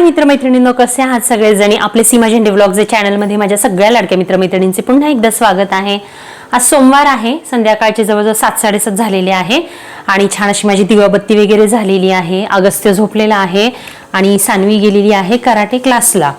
हाय मित्रमैत्रिणींनो कसे आहात सगळेजणी? आपले सीमा झेंडे व्लॉग्स चॅनलमध्ये माझ्या सगळ्या लाडक्या मित्रमैत्रिणींचे पुन्हा एकदा स्वागत आहे. आज सोमवार आहे संध्याकाळचे जवळजवळ सात साडेसात झालेले आहे आणि छान अशी माझी दिवाबत्ती वगैरे झालेली आहे अगस्त्य झोपलेला आहे आणि सानवी गेलेली आहे कराटे क्लासला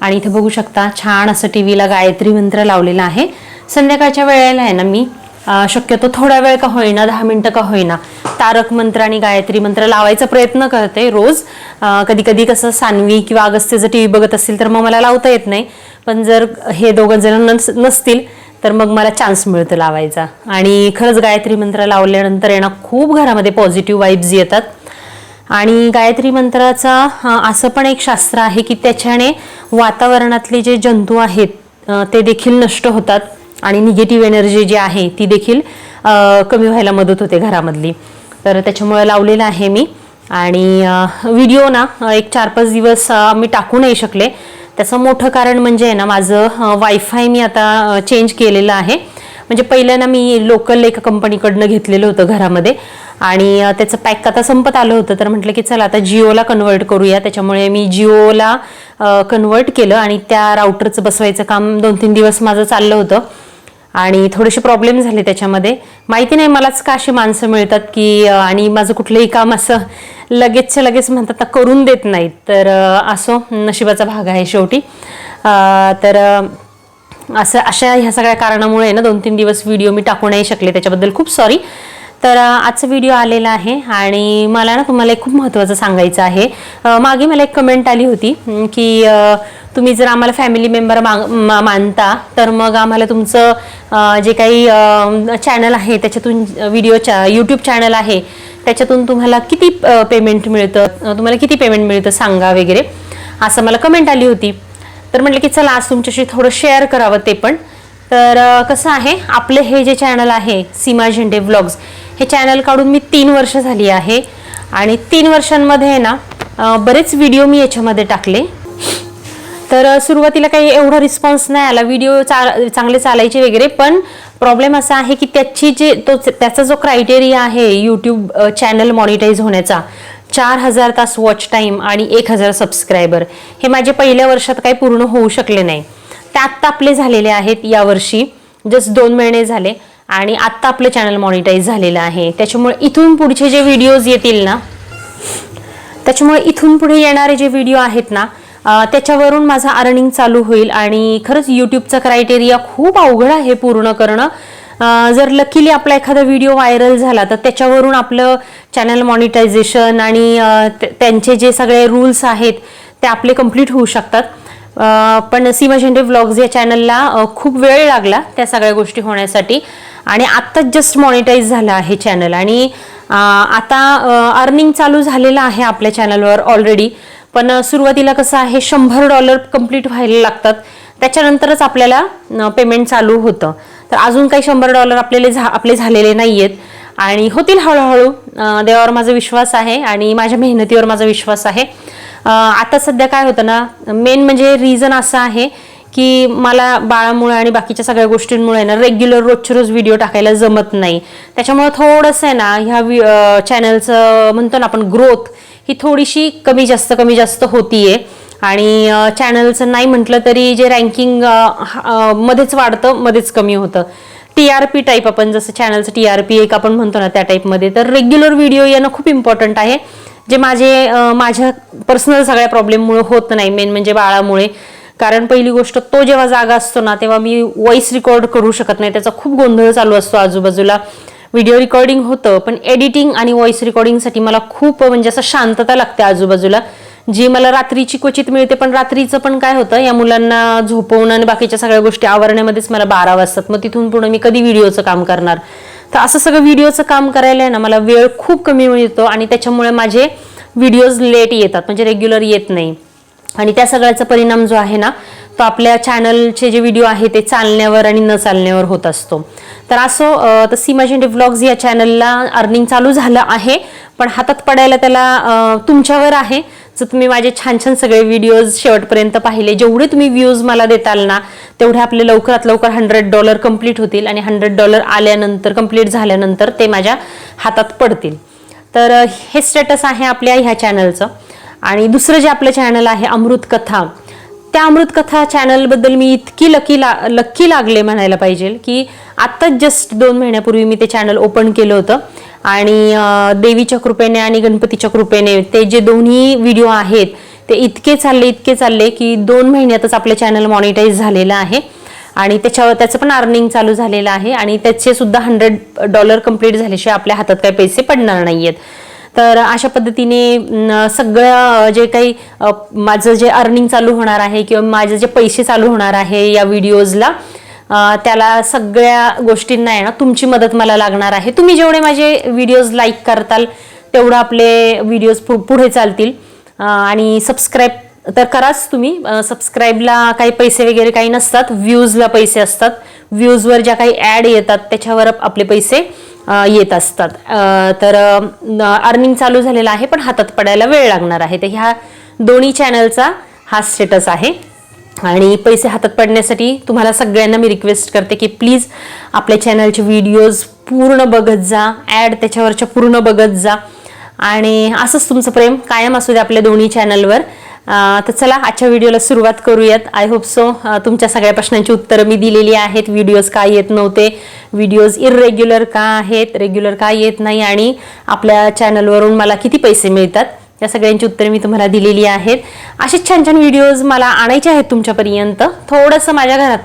आणि इथे बघू शकता छान असं टी व्हीला गायत्री मंत्र लावलेला आहे. संध्याकाळच्या वेळेला आहे ना मी शक्यतो थोडा वेळ का होईना दहा मिनटं का होईना. तारक मंत्र आणि गायत्री मंत्र लावायचा प्रयत्न करते रोज. कधी कधी कसं सानवी किंवा अगस्त्य जर टी व्ही बघत असतील तर मग मला लावता येत नाही. पण जर हे दोघं जण नस नसतील तर मग मला चान्स मिळतो लावायचा. आणि खरंच गायत्री मंत्र लावल्यानंतर येणं खूप घरामध्ये पॉझिटिव्ह वाईब्स येतात. आणि गायत्री मंत्राचा असं पण एक शास्त्र आहे की त्याच्याने वातावरणातले जे जंतू आहेत ते देखील नष्ट होतात. आणि निगेटिव्ह एनर्जी जी आहे ती देखील कमी व्हायला मदत होते घरामधली. तर त्याच्यामुळे लावलेलं आहे मी. आणि व्हिडिओ ना एक चार पाच दिवस मी टाकू नाही शकले. त्याचं मोठं कारण म्हणजे आहे ना माझं वायफाय मी आता चेंज केलेलं आहे. म्हणजे पहिलं ना मी लोकल एका कंपनीकडनं घेतलेलं होतं घरामध्ये. आणि त्याचं पॅक आता संपत आलं होतं. तर म्हटलं की चला आता जिओला कन्वर्ट करूया. त्याच्यामुळे मी जिओला कन्वर्ट केलं आणि त्या राऊटरचं बसवायचं काम दोन तीन दिवस माझं चाललं होतं. आणि थोडेसे प्रॉब्लेम झाले त्याच्यामध्ये. माहिती नाही मलाच का अशी माणसं मिळतात की आणि माझं कुठलंही काम असं लगेचच्या लगेच म्हणतात करून देत नाहीत. तर असो नशिबाचा भाग आहे शेवटी. तर असं अशा ह्या सगळ्या कारणामुळे ना दोन तीन दिवस व्हिडिओ मी टाकू नाही शकले त्याच्याबद्दल. खूप सॉरी तर आजचा व्हिडिओ आलेला आहे आणि मला ना तुम्हाला एक खूप महत्त्वाचं सांगायचं आहे. मागे मला एक कमेंट आली होती की तुम्ही जर आम्हाला फॅमिली मेंबर मानता तर मग आम्हाला तुमचं जे काही चॅनल आहे त्याच्यातून व्हिडिओ चा यूट्यूब चॅनल आहे त्याच्यातून तुम्हाला किती पेमेंट मिळतं तुम्हाला किती पेमेंट मिळतं सांगा वगैरे असं मला कमेंट आली होती. तर म्हटलं की चला आज तुमच्याशी थोडं शेअर करावं ते पण. तर कसं आहे आपले हे जे चॅनल आहे सीमा झेंडे व्लॉग्स हे चॅनल काढून मी तीन वर्ष झाली आहे. आणि तीन वर्षांमध्ये आहे ना बरेच व्हिडिओ मी याच्यामध्ये टाकले. तर सुरुवातीला काही एवढा रिस्पॉन्स नाही आला व्हिडिओ चा चांगले चालायचे वगैरे पण प्रॉब्लेम असा आहे की त्याची जे तो त्याचा जो क्रायटेरिया आहे यूट्यूब चॅनल मॉनिटाईज होण्याचा चार हजार तास वॉच टाईम आणि एक हजार सबस्क्रायबर हे माझे पहिल्या वर्षात काही पूर्ण होऊ शकले नाही. ते आत्ता आपले झालेले आहेत यावर्षी जस्ट दोन महिने झाले. आणि आत्ता आपलं चॅनल मॉनिटाईज झालेलं आहे. त्याच्यामुळे इथून पुढचे जे व्हिडिओज येतील ना त्याच्यामुळे इथून पुढे येणारे जे व्हिडिओ आहेत ना त्याच्यावरून माझा अर्निंग चालू होईल आणि खरंच यूट्यूबचा क्रायटेरिया खूप अवघड आहे पूर्ण करणं. जर लकीली आपला एखादा व्हिडिओ व्हायरल झाला तर त्याच्यावरून आपलं चॅनल मॉनिटायझेशन आणि त्यांचे जे सगळे रूल्स आहेत ते आपले कंप्लीट होऊ शकतात. पण सीमा झेंडे व्लॉग्स या चॅनलला खूप वेळ लागला त्या सगळ्या गोष्टी होण्यासाठी. आणि आत्ताच जस्ट मॉनिटाईज झालं आहे चॅनल आणि आता अर्निंग चालू झालेलं आहे आपल्या चॅनलवर ऑलरेडी पण सुरुवातीला कसं आहे शंभर डॉलर कंप्लीट व्हायला लागतात. त्याच्यानंतरच आपल्याला पेमेंट चालू होतं. तर अजून काही शंभर डॉलर आपल्याला झा आपले झालेले नाही आहेत आणि होतील हळूहळू. देवावर माझा विश्वास आहे आणि माझ्या मेहनतीवर माझा विश्वास आहे. आता सध्या काय होतं ना मेन म्हणजे रिझन असं आहे की मला बाळामुळे आणि बाकीच्या सगळ्या गोष्टींमुळे ना रेग्युलर रोजचे रोज व्हिडिओ टाकायला जमत नाही. त्याच्यामुळे थोडंसं आहे ना ह्या चॅनलचं म्हणतो ना आपण ग्रोथ ही थोडीशी कमी जास्त कमी जास्त होतीये. आणि चॅनलचं नाही म्हटलं तरी जे रँकिंग मध्येच वाढतं मध्येच कमी होतं. टी आर पी टाईप आपण जसं चॅनलचं टी आर पी एक आपण म्हणतो ना त्या टाईपमध्ये तर रेग्युलर व्हिडिओ येणं खूप इम्पॉर्टंट आहे. जे माझे माझ्या पर्सनल सगळ्या प्रॉब्लेममुळे होत नाही मेन म्हणजे बाळामुळे. कारण पहिली गोष्ट तो जेव्हा जागा असतो ना तेव्हा मी व्हॉइस रेकॉर्ड करू शकत नाही. त्याचा खूप गोंधळ चालू असतो आजूबाजूला. व्हिडिओ रेकॉर्डिंग होतं पण एडिटिंग आणि व्हॉइस रेकॉर्डिंगसाठी मला खूप म्हणजे असं शांतता लागते आजूबाजूला. जी मला रात्रीची क्वचित मिळते पण रात्रीचं पण काय होतं या मुलांना झोपवणं आणि बाकीच्या सगळ्या गोष्टी आवरण्यामध्येच मला बारा वाजतात. मग तिथून पुढे मी कधी व्हिडिओचं काम करणार? तर असं सगळं व्हिडिओचं काम करायला आहे ना मला वेळ खूप कमी मिळतो आणि त्याच्यामुळे माझे व्हिडिओज लेट येतात म्हणजे रेग्युलर येत नाही. आणि त्या सगळ्याचा परिणाम जो आहे ना तो आपल्या चॅनलचे जे व्हिडिओ आहे ते चालण्यावर आणि न चालण्यावर होत असतो. तर असो तर सीमा झेंडे व्लॉग्स या चॅनलला अर्निंग चालू झालं आहे पण हातात पडायला त्याला तुमच्यावर आहे. जर तुम्ही माझे छान छान सगळे व्हिडिओज शेवटपर्यंत पाहिले जेवढे तुम्ही व्ह्यूज मला देताल ना तेवढे आपले लवकरात लवकर हंड्रेड डॉलर कंप्लीट होतील आणि हंड्रेड डॉलर आल्यानंतर कंप्लीट झाल्यानंतर ते माझ्या हातात पडतील. तर हे स्टेटस आहे आपल्या ह्या चॅनलचं आणि दुसरं जे आपलं चॅनल आहे अमृत कथा. त्या अमृत कथा चॅनलबद्दल मी इतकी लकी ला लक्की लागले म्हणायला पाहिजे की आत्ताच जस्ट दोन महिन्यापूर्वी मी ते चॅनल ओपन केलं होतं. आणि देवीच्या कृपेने आणि गणपतीच्या कृपेने ते जे दोन्ही व्हिडिओ आहेत ते इतके चालले इतके चालले की दोन महिन्यातच आपलं चॅनल मॉनिटाईज झालेलं आहे. आणि त्याच्यावर त्याचं पण अर्निंग चालू झालेलं आहे. आणि त्याचे सुद्धा हंड्रेड डॉलर कंप्लीट झाल्याशिवाय आपल्या हातात काही पैसे पडणार नाही आहेत तर अशा पद्धतीने सगळं जे काही माझं जे अर्निंग चालू होणार आहे किंवा माझे जे पैसे चालू होणार आहे या व्हिडिओजला त्याला सगळ्या गोष्टींना आहे ना तुमची मदत मला लागणार आहे. तुम्ही जेवढे माझे व्हिडिओज लाईक करताल तेवढं आपले व्हिडिओज पुढे चालतील. आणि सबस्क्राईब तर कराच तुम्ही. सबस्क्राईबला काही पैसे वगैरे काही नसतात व्ह्यूजला पैसे असतात. व्ह्यूजवर ज्या काही ॲड येतात त्याच्यावर आपले पैसे येत असतात. तर अर्निंग चालू झालेलं आहे पण हातात पडायला वेळ लागणार आहे. तर ह्या दोन्ही चॅनलचा हा स्टेटस आहे. आणि पैसे हातात पडण्यासाठी तुम्हाला सगळ्यांना मी रिक्वेस्ट करते की प्लीज आपल्या चॅनलचे व्हिडिओज पूर्ण बघत जा ॲड त्याच्यावरच्या पूर्ण बघत जा. आणि असंच तुमचं प्रेम कायम असू दे आपल्या दोन्ही चॅनलवर तर चला आजच्या व्हिडिओला सुरुवात करूयात. आय होप सो तुमच्या सगळ्या प्रश्नांची उत्तरं मी दिलेली आहेत. व्हिडिओज का येत नव्हते? व्हिडिओज इरेग्युलर का आहेत? रेग्युलर का येत नाही? आणि आपल्या चॅनलवरून मला किती पैसे मिळतात? या सगळ्यांची उत्तरे मी तुम्हाला दिलेली आहेत. असेच छान छान व्हिडिओज मला आणायचे आहेत तुमच्यापर्यंत. थोडंसं माझ्या घरात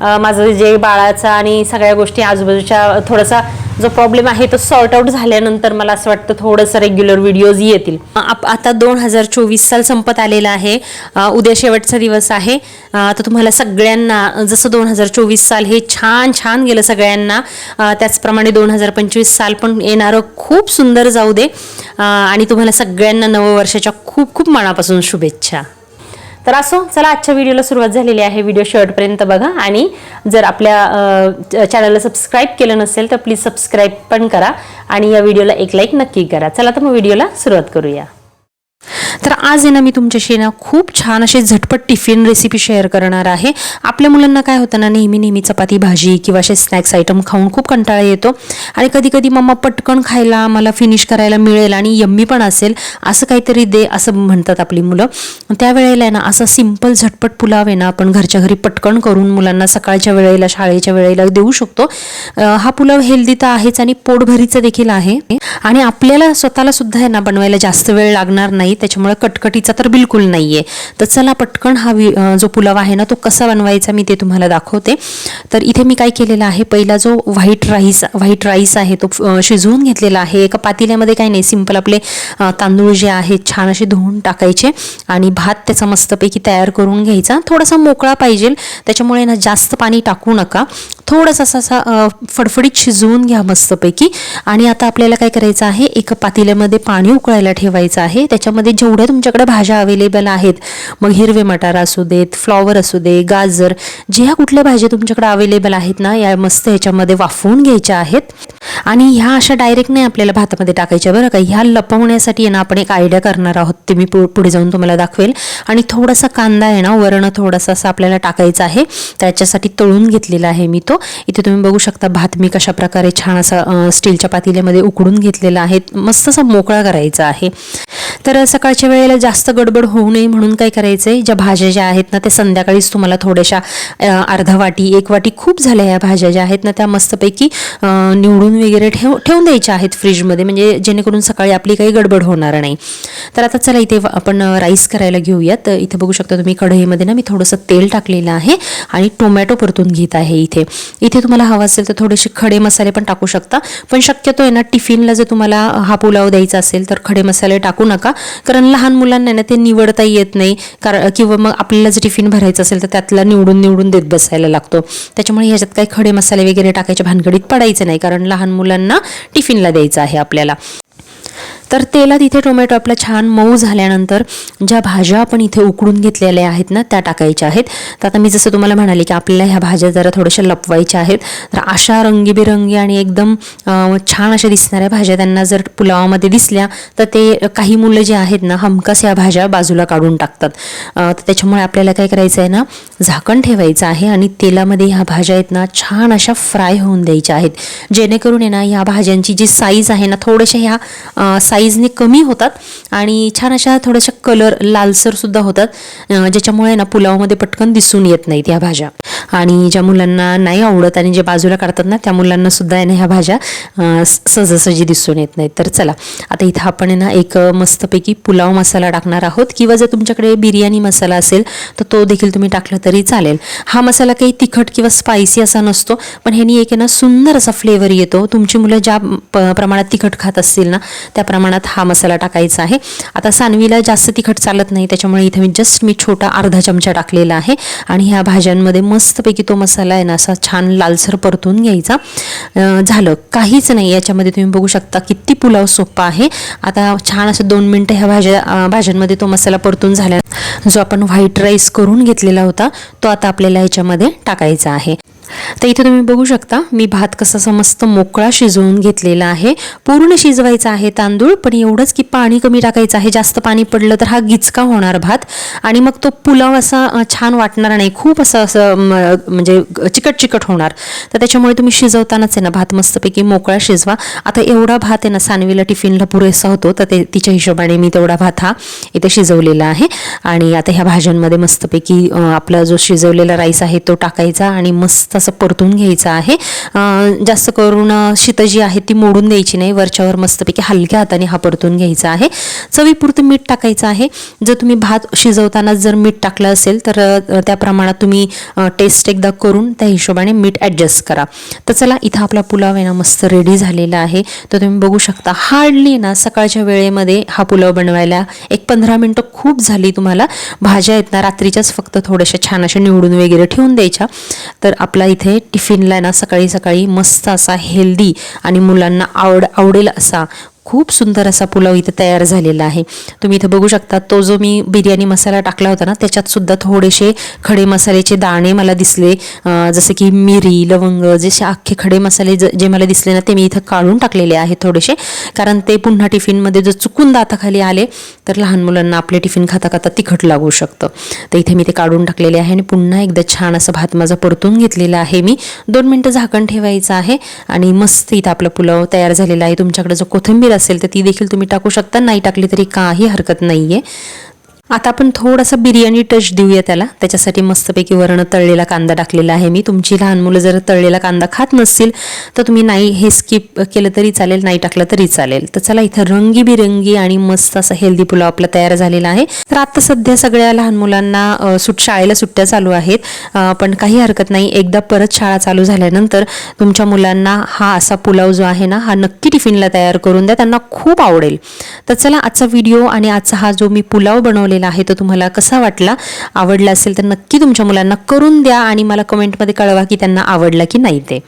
माझं जे बाळाचा आणि सगळ्या गोष्टी आजूबाजूच्या थोडासा जो प्रॉब्लेम आहे तो सॉर्ट आउट झाल्यानंतर मला असं वाटतं थोडंसं रेग्युलर व्हिडिओज येतील. आप- आता दोन हजार चोवीस साल संपत आलेला आहे. उद्या शेवटचा दिवस आहे. तर तुम्हाला सगळ्यांना जसं दोन हजार चोवीस साल हे छान छान गेलं सगळ्यांना त्याचप्रमाणे दोन हजार पंचवीस साल पण येणारं खूप सुंदर जाऊ दे. आणि तुम्हाला सगळ्यांना नववर्षाच्या खूप खूप मनापासून शुभेच्छा. तर असो चला आजच्या व्हिडिओला सुरुवात झालेली आहे. व्हिडिओ शेवटपर्यंत बघा. आणि जर आपल्या चॅनलला सबस्क्राईब केलं नसेल तर प्लीज सबस्क्राईब पण करा. आणि या व्हिडिओला एक लाईक नक्की करा. चला तर मग व्हिडिओला सुरुवात करूया. तर आज आहे ना मी तुमच्याशी ना खूप छान असे झटपट टिफिन रेसिपी शेअर करणार आहे. आपल्या मुलांना काय होतं ना नेहमी नेहमी चपाती भाजी किंवा असे स्नॅक्स आयटम खाऊन खूप कंटाळा येतो. आणि कधी कधी मम्मा पटकन खायला मला फिनिश करायला मिळेल आणि यम्मी पण असेल असं काहीतरी दे असं म्हणतात आपली मुलं. त्यावेळेला आहे ना असा सिंपल झटपट पुलाव आहे ना आपण घरच्या घरी पटकन करून मुलांना सकाळच्या वेळेला शाळेच्या वेळेला देऊ शकतो. हा पुलाव हेल्दी तर आहेच आणि पोटभरीचा देखील आहे. आणि आपल्याला स्वतःला सुद्धा आहे ना बनवायला जास्त वेळ लागणार नाही त्याच्यामुळे कटकटीचा तर बिलकुल नाही आहे तर चला पटकन हा वि- जो पुलाव आहे ना तो कसा बनवायचा मी ते तुम्हाला दाखवते. तर इथे मी काय केलेलं आहे पहिला जो व्हाईट राईस व्हाईट राईस आहे तो शिजवून घेतलेला आहे. एका पातेल्यामध्ये काही नाही सिंपल आपले तांदूळ जे आहेत छान असे धुवून टाकायचे आणि भात त्याचा मस्तपैकी तयार करून घ्यायचा. थोडासा मोकळा पाहिजे त्याच्यामुळे ना जास्त पाणी टाकू नका. थोडंसं असा असा फडफडीत शिजवून घ्या मस्तपैकी. आणि आता आपल्याला काय करायचं आहे एका पातेल्यामध्ये पाणी उकळायला ठेवायचं आहे. त्याच्यामध्ये जेवढ्या तुमच्याकडे भाज्या अवेलेबल आहेत मग हिरवे मटार असू देत फ्लॉवर असू दे गाजर ज्या कुठल्या भाज्या तुमच्याकडे अवेलेबल आहेत ना या मस्त ह्याच्यामध्ये वाफवून घ्यायच्या आहेत. आणि ह्या अशा डायरेक्ट नाही आपल्याला भातामध्ये टाकायच्या बरं का. ह्या लपवण्यासाठी आहे ना आपण एक आयडिया करणार आहोत. ते मी पु- पुढे जाऊन तुम्हाला दाखवेल. आणि थोडासा कांदा आहे ना वरण थोडासा असं आपल्याला टाकायचा आहे. त्याच्यासाठी तळून घेतलेला आहे मी तो. इथे तुम्ही बघू शकता भात मी कशा प्रकारे छान असा स्टीलच्या पातेल्यामध्ये उकडून घेतलेला आहे. मस्त असा मोकळा करायचा आहे. तर सकाळच्या वेळेला जास्त गडबड होऊ नये म्हणून काय करायचं आहे ज्या भाज्या ज्या आहेत ना त्या संध्याकाळीच तुम्हाला थोड्याशा अर्धा वाटी एक वाटी खूप झाल्या या भाज्या ज्या आहेत ना त्या मस्तपैकी निवडून वगैरे ठेव ठेवून द्यायच्या आहेत फ्रीजमध्ये म्हणजे जेणेकरून सकाळी आपली काही गडबड होणार नाही. तर आता चला इथे आपण राईस करायला घेऊयात. इथे बघू शकता तुम्ही कढईमध्ये ना मी थोडंसं तेल टाकलेलं आहे आणि टोमॅटो परतून घेत आहे इथे. इथे तुम्हाला हवा असेल तर थोडेसे खडे मसाले पण टाकू शकता. पण शक्यतो आहे ना टिफिनला जर तुम्हाला हा पुलाव द्यायचा असेल तर खडे मसाले टाकू नका. कारण लहान मुलांना ना ते निवडता येत नाही. कारण किंवा मग आपल्याला जर टिफिन भरायचं असेल तर त्यातला निवडून निवडून देत बसायला लागतो. त्याच्यामुळे ह्याच्यात काही खडे मसाले वगैरे टाकायच्या भानगडीत पडायचं नाही. कारण लहान मुलांना टिफिनला द्यायचं आहे आपल्याला. तर तेलात इथे टोमॅटो आपला छान मऊ झाल्यानंतर ज्या भाज्या आपण इथे उकडून घेतलेल्या आहेत ना त्या टाकायच्या आहेत. तर आता मी जसं तुम्हाला म्हणाले की आपल्याला ह्या भाज्या जरा थोड्याशा लपवायच्या आहेत. तर अशा रंगीबेरंगी आणि एकदम छान अशा दिसणाऱ्या भाज्या त्यांना जर पुलावामध्ये दिसल्या तर ते काही मुलं जे आहेत ना हमखास या भाज्या बाजूला काढून टाकतात. तर त्याच्यामुळे आपल्याला काय करायचं आहे ना झाकण ठेवायचं आहे आणि तेलामध्ये ह्या भाज्या आहेत ना छान अशा फ्राय होऊन द्यायच्या आहेत. जेणेकरून आहे ना ह्या भाज्यांची जी साईज आहे ना थोड्याशा ह्या साईजने कमी होतात आणि छान अशा थोड्याशा कलर लालसर सुद्धा होतात. ज्याच्यामुळे ना पुलावमध्ये पटकन दिसून येत नाहीत या भाज्या. आणि ज्या मुलांना नाही आवडत आणि जे बाजूला काढतात ना त्या मुलांना सुद्धा आहे ना ह्या भाज्या सहजासहजी दिसून येत नाहीत. तर चला आता इथं आपण आहे ना एक मस्तपैकी पुलाव मसाला टाकणार आहोत किंवा जर तुमच्याकडे बिर्याणी मसाला असेल तर तो देखील तुम्ही टाकला तरी चालेल. हा मसाला काही तिखट किंवा स्पायसी असा नसतो पण ह्यानी एक आहे ना सुंदर असा फ्लेवर येतो. तुमची मुलं ज्या प- प्रमाणात तिखट खात असतील ना त्या प्रमाणात हा मसाला टाकायचा आहे. आता सानवीला जास्त तिखट चालत नाही त्याच्यामुळे इथे मी जस्ट मी छोटा अर्धा चमचा टाकलेला आहे. आणि ह्या भाज्यांमध्ये मस्त मस्तपैकी तो मसाला आहे ना असा छान लालसर परतून घ्यायचा. झालं. काहीच नाही. याच्यामध्ये तुम्ही बघू शकता किती पुलाव सोपा आहे. आता छान असं दोन मिनटं ह्या भाज्या भाज्यांमध्ये तो मसाला परतून झाला. जो आपण व्हाईट राईस करून घेतलेला होता तो आता आपल्याला याच्यामध्ये टाकायचा आहे. तर इथे तुम्ही बघू शकता मी भात कसा समस्त मस्त मोकळा शिजवून घेतलेला आहे. पूर्ण शिजवायचा आहे तांदूळ पण एवढंच की पाणी कमी टाकायचं आहे. जास्त पाणी पडलं तर हा गिचका होणार भात. आणि मग तो पुलाव असा छान वाटणार नाही. खूप असं असं म्हणजे चिकट चिकट होणार. तर त्याच्यामुळे तुम्ही शिजवतानाच आहे ना भात मस्तपैकी मोकळा शिजवा. आता एवढा भात आहे ना सानवीला टिफिनला पुरेसा होतो तर ते तिच्या हिशोबाने मी तेवढा भात हा इथे शिजवलेला आहे. आणि आता ह्या भाज्यांमध्ये मस्तपैकी आपला जो शिजवलेला राईस आहे तो टाकायचा आणि मस्त असं परतून घ्यायचं आहे. जास्त करून अ, शीत जी आहे ती मोडून द्यायची नाही. वरच्यावर मस्तपैकी हलक्या हाताने हा परतून घ्यायचा आहे. चवीपुरतं मीठ टाकायचं आहे. जर तुम्ही भात शिजवताना जर मीठ टाकलं असेल तर त्या प्रमाणात तुम्ही टेस्ट एकदा करून त्या हिशोबाने मीठ ॲडजस्ट करा. तर चला इथं आपला पुलाव आहे ना मस्त रेडी झालेला आहे. तर तुम्ही बघू शकता हार्डली ना सकाळच्या वेळेमध्ये हा पुलाव बनवायला एक पंधरा मिनटं खूप झाली तुम्हाला. भाज्या आहेत ना रात्रीच्याच फक्त थोड्याशा छान अशा निवडून वगैरे ठेवून द्यायच्या. तर आपला इथे टिफिनला ना सकाळी सकाळी मस्त असा हेल्दी आणि मुलांना आवड आवडेल असा खूप सुंदर असा पुलाव इथे तयार झालेला आहे. तुम्ही इथे बघू शकता तो जो मी बिर्याणी मसाला टाकला होता ना त्याच्यात सुद्धा थोडेसे खडे मसाल्याचे दाणे मला दिसले. जसे की मिरी लवंग जसे अख्खे खडे मसाले ज- जे मला दिसले ना ते मी इथं काढून टाकलेले आहेत थोडेसे. कारण ते पुन्हा टिफिनमध्ये जर चुकून दाताखाली आले तर लहान मुलांना आपले टिफिन खाता खाता तिखट लागू शकतं. तर इथे मी ते काढून टाकलेले आहे आणि पुन्हा एकदा छान असा भात माझा परतून घेतलेला आहे मी. दोन मिनटं झाकण ठेवायचं आहे आणि मस्त इथं आपला पुलाव तयार झालेला आहे. तुमच्याकडे जो कोथिंबीर असेल तर ती देखील तुम्ही टाकू शकता. नाही टाकली तरी काही हरकत नाही आहे आता आपण थोडासा बिर्याणी टच देऊया त्याला. त्याच्यासाठी मस्तपैकी वरण तळलेला कांदा टाकलेला आहे मी. तुमची लहान मुलं जर तळलेला कांदा खात नसतील तर तुम्ही नाही हे स्किप केलं तरी चालेल नाही टाकलं तरी चालेल. तर चला इथं रंगीबिरंगी आणि मस्त असा हेल्दी पुलाव आपला तयार झालेला आहे. तर आता सध्या सगळ्या लहान मुलांना सुट शाळेला सुट्ट्या चालू आहेत. पण काही हरकत नाही. एकदा परत शाळा चालू झाल्यानंतर तुमच्या मुलांना हा असा पुलाव जो आहे ना हा नक्की टिफिनला तयार करून द्या. त्यांना खूप आवडेल. तर चला आजचा व्हिडिओ आणि आजचा हा जो मी पुलाव बनवलेला आहे तो तुम्हाला कसा वाटला? आवडला असेल तर नक्की तुमच्या मुलांना करून द्या आणि मला कमेंटमध्ये कळवा की त्यांना आवडला की नाही ते.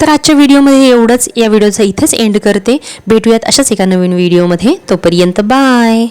तर आजच्या व्हिडिओमध्ये एवढंच. या व्हिडिओचा इथेच एंड करते. भेटूयात अशाच एका नवीन व्हिडिओमध्ये. तोपर्यंत बाय.